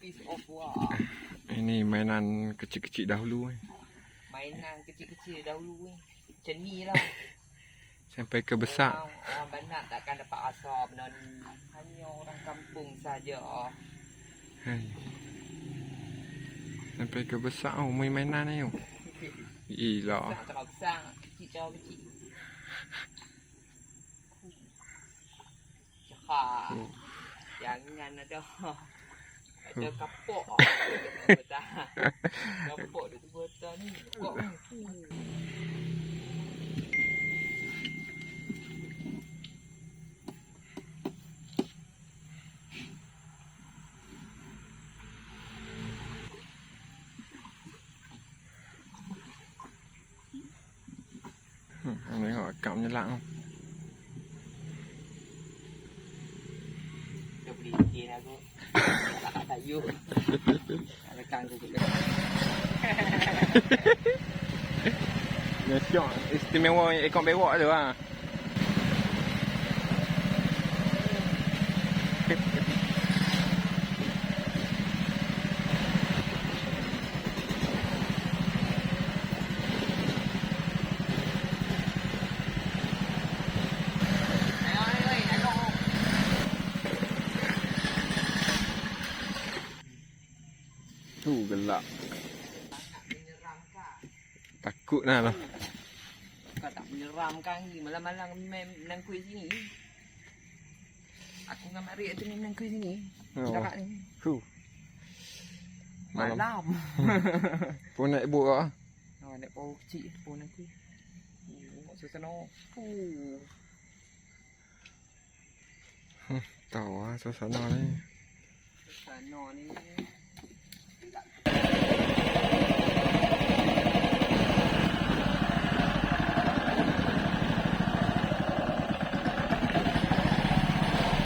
piece of. Ini mainan kecil-kecil dahulu eh. Mainan kecil-kecil dahulu ni. Macam ni lah. Sampai ke besar. Orang, orang banat takkan dapat asal benda ni. Hanya orang kampung saja. Hai. Sampai ke besar oh, main mainan ni. oh. Gila. Besar cakap besar. Kecil cakap kecil. Cakap. Oh. Jangan ada. จะกระโปะออกจ้ากระโปะหรือตัวจ้านี่ก็อันนี้หอกำยันหลัง bikin aku. Tak sayu. Rekan aku. Ya siap. Istimewa ekor bewak tu ah. Ayo, Tu menyeramkan. Takut lah lah. Kau tak menyeramkan ni. Malam-malam main menang kuih sini. Aku dengan Mak Rik tu main menang kuih sini. Oh. Ni. Huh. Malam. Malam. Pun naik bot ah. Oh, nak bau kecil pun aku. Oh, suasana. Uh. Tahu ah suasana ni. Suasana ni